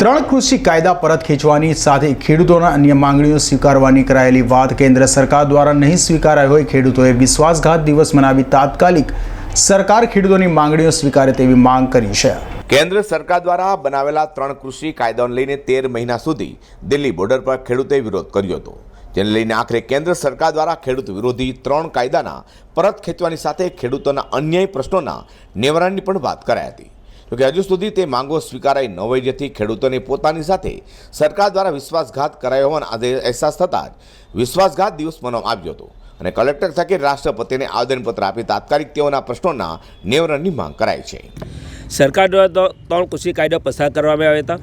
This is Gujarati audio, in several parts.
ત્રણ કૃષિ કાયદા પરત ખેંચવાની સાથે ખેડૂતોના અન્ય માંગણીઓ સ્વીકારવાની કરાયેલી વાત કેન્દ્ર સરકાર દ્વારા નહીં સ્વીકારાઈ હોય, ખેડૂતોએ વિશ્વાસઘાત દિવસ મનાવી તાત્કાલિક સરકાર ખેડૂતોની માંગણીઓ સ્વીકારે તેવી માંગ કરી છે. કેન્દ્ર સરકાર દ્વારા બનાવેલા ત્રણ કૃષિ કાયદાઓને લઈને તેર મહિના સુધી દિલ્હી બોર્ડર પર ખેડૂતોએ વિરોધ કર્યો હતો. જેને લઈને આખરે કેન્દ્ર સરકાર દ્વારા ખેડૂત વિરોધી ત્રણ કાયદાના પરત ખેંચવાની સાથે ખેડૂતોના અન્ય પ્રશ્નોના નિવારણની પણ વાત કરાઈ હતી. જોકે હજુ સુધી તે માંગો સ્વીકારાઈ ન હોય, જેથી ખેડૂતોને પોતાની સાથે સરકાર દ્વારા વિશ્વાસઘાત કરાયો હોવાનો આજે અહેસાસ થતાં જ વિશ્વાસઘાત દિવસ મનાવવામાં આવ્યો હતો. અને કલેક્ટર થકી રાષ્ટ્રપતિને આવેદનપત્ર આપી તાત્કાલિક તેઓના પ્રશ્નોના નિવારણની માંગ કરાઈ છે. સરકાર દ્વારા ત્રણ કૃષિ કાયદા પસાર કરવામાં આવ્યા હતા.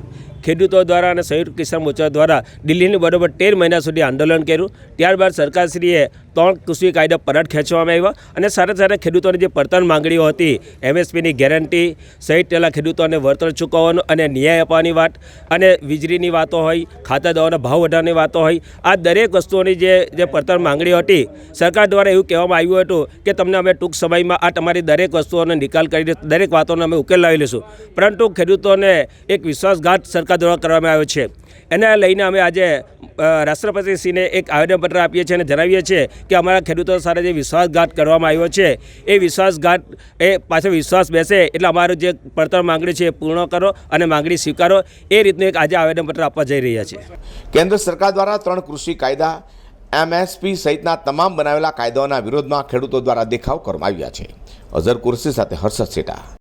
ખેડૂતો દ્વારા અને સંયુક્ત કિસાન મોરચા દ્વારા દિલ્હીની બરોબર તેર મહિના સુધી આંદોલન કર્યું. ત્યારબાદ સરકારશ્રીએ ત્રણ કૃષિ કાયદા પરત ખેંચવામાં આવ્યા અને સાથે સાથે ખેડૂતોની જે પડતર માંગણીઓ હતી, એમએસપીની ગેરંટી સહિત પહેલાં ખેડૂતોને વળતર ચૂકવવાનું અને ન્યાય આપવાની વાત અને વીજળીની વાતો હોય ખાતર દવાના ભાવ વધારવાની વાતો હોય, આ દરેક વસ્તુઓની જે જે પડતર માંગણીઓ હતી, સરકાર દ્વારા એવું કહેવામાં આવ્યું હતું કે તમને અમે ટૂંક સમયમાં આ તમારી દરેક વસ્તુઓનો નિકાલ કરી દરેક વાતોનો અમે ઉકેલ લાવી લઈશું. પરંતુ ખેડૂતોને એક વિશ્વાસઘાત સરકાર દ્વારા કરવામાં આવ્યો છે. એને લઈને અમે આજે રાષ્ટ્રપતિ રાષ્ટ્રપતિશ્રીને એક આવેદનપત્ર આપીએ છીએ અને જણાવીએ છીએ કે અમારા ખેડૂતો સાથે જે વિશ્વાસઘાત કરવામાં આવ્યો છે, એ વિશ્વાસઘાત, એ પાછો વિશ્વાસ બેસે એટલે અમારું જે પડતર માંગણી છે એ પૂર્ણ કરો અને માંગણી સ્વીકારો, એ રીતનું એક આજે આવેદનપત્ર આપવા જઈ રહ્યા છે કેન્દ્ર સરકાર દ્વારા ત્રણ કૃષિ કાયદા, એમએસપી સહિતના તમામ બનાવેલા કાયદાઓના વિરોધમાં ખેડૂતો દ્વારા દેખાવ કરવામાં આવ્યા છે. અઝર કુરશી સાથે હર્ષદ સેટા.